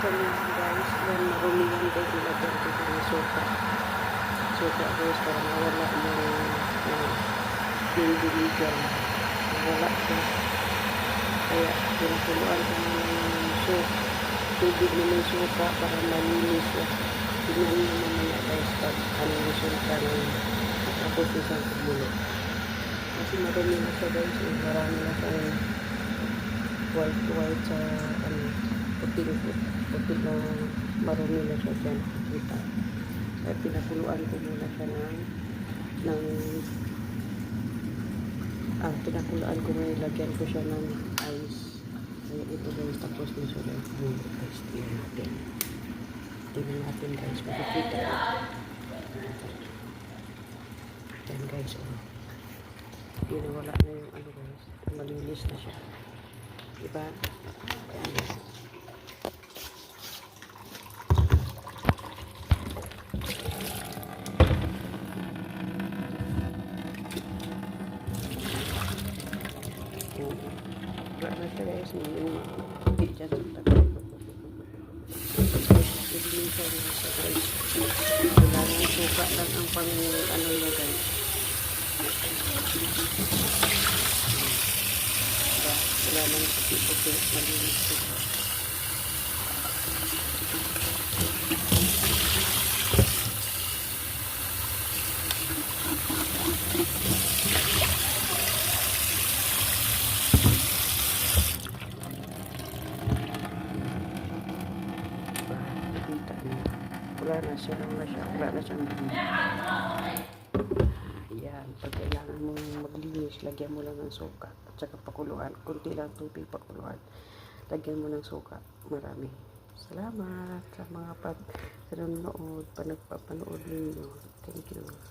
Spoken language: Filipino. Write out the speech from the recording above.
kanya guys. Yan, marumi yan guys. Nilagyan ko sa suka. Suka guys, para mawala yung yung diligan. Mawala siya. Kaya, pinakuluan ko na yung suka. Tubig na may suka para malinis siya. Tingnan nyo mamaya guys pag ano yung na yun. Tapos isang kumulo. Kasi marumi na siya guys. Marami na siya white white sa puting puting na marumi na siya dyan kita kaya pinakuluan ko muna siya ng ng ah pinakuluan ko muna lagyan ko siya ng ice. Kaya ito guys tapos na siya guys Ayun, guys tingnan natin. Tingnan natin guys makikita ko yan guys oh. Pinawala na yung ano guys malinis na siya. Diba? Siya guys. Yung hindi dyan sa tabi. Ilinisan na siya guys. Wala nang suka lang ang pang ano niya guys. Wala nang puti-puti. Malinis siya. Diba? Nakita niyo. Wala na siya. Wala siya. Wala na dumi. Ayan. Pag kailangan mo maglinis, lagyan mo lang ng suka. At saka pakuluan. Kunti lang tubig pakuluan. Lagyan mo ng suka. Marami. Salamat sa mga pag sa nanonood, pa nagpapanood ninyo. Thank you.